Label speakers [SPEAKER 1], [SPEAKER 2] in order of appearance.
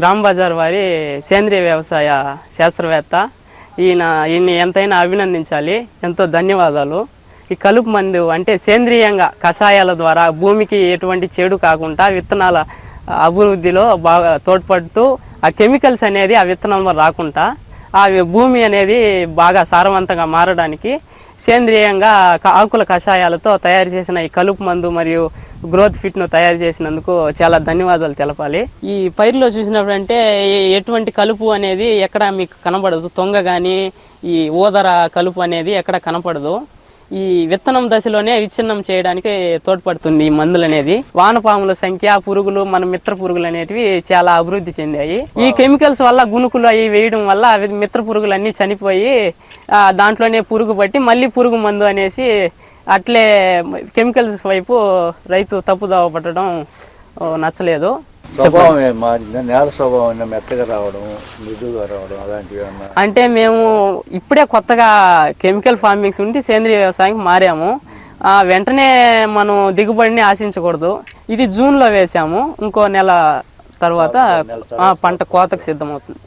[SPEAKER 1] Gram Bazar వారి సేంద్రియ వ్యవసాయ శాస్త్రవేత్త. ఈయన ఈయన్ని ఎంతైనా అభినందించాలి. ఎంతో ధన్యవాదాలు. ఈ కలుపు మందు అంటే సేంద్రియంగా కషాయాల ద్వారా భూమికి ఎటువంటి చెడు కాకుండా విత్తనాల అభివృద్ధిలో బాగా తోడ్పడుతూ ఆ కెమికల్స్ అనేది ఆ విత్తనంలో రాకుండా ఆ భూమి అనేది బాగా సారవంతంగా మారడానికి సేంద్రియంగా ఆకుల కషాయాలతో తయారు చేసిన ఈ కలుపు మందు మరియు గ్రోత్ ఫిట్ను తయారు చేసినందుకు చాలా ధన్యవాదాలు తెలపాలి. ఈ పైరులో చూసినప్పుడు అంటే ఎటువంటి కలుపు అనేది ఎక్కడ మీకు కనబడదు. తొంగ కానీ ఈ ఓదర కలుపు అనేది ఎక్కడ కనపడదు. ఈ విత్తనం దశలోనే విచ్ఛిన్నం చేయడానికి తోడ్పడుతుంది ఈ మందులు అనేది. వానపాముల సంఖ్య పురుగులు మన మిత్ర పురుగులు అనేటివి చాలా అభివృద్ధి చెందాయి. ఈ కెమికల్స్ వల్ల గుణుకులు అవి వేయడం వల్ల అవి మిత్ర పురుగులు అన్ని చనిపోయి దాంట్లోనే పురుగు పట్టి మళ్ళీ పురుగు మందు అనేసి అట్లే కెమికల్స్ వైపు రైతు తప్పుదోవ పట్టడం నచ్చలేదు.
[SPEAKER 2] స్వభావం ఏం మారిందా నేల స్వభావం మెత్తగా రావడం మృదువుగా రావడం అలాంటివి
[SPEAKER 1] అంటే మేము ఇప్పుడే కొత్తగా కెమికల్ ఫార్మింగ్స్ ఉండి సేంద్రియ వ్యవసాయం మారాము. ఆ, వెంటనే మనం దిగుబడిని ఆశించకూడదు. ఇది జూన్లో వేసాము. ఇంకో నెల తర్వాత ఆ, పంట కోతకు సిద్ధమవుతుంది.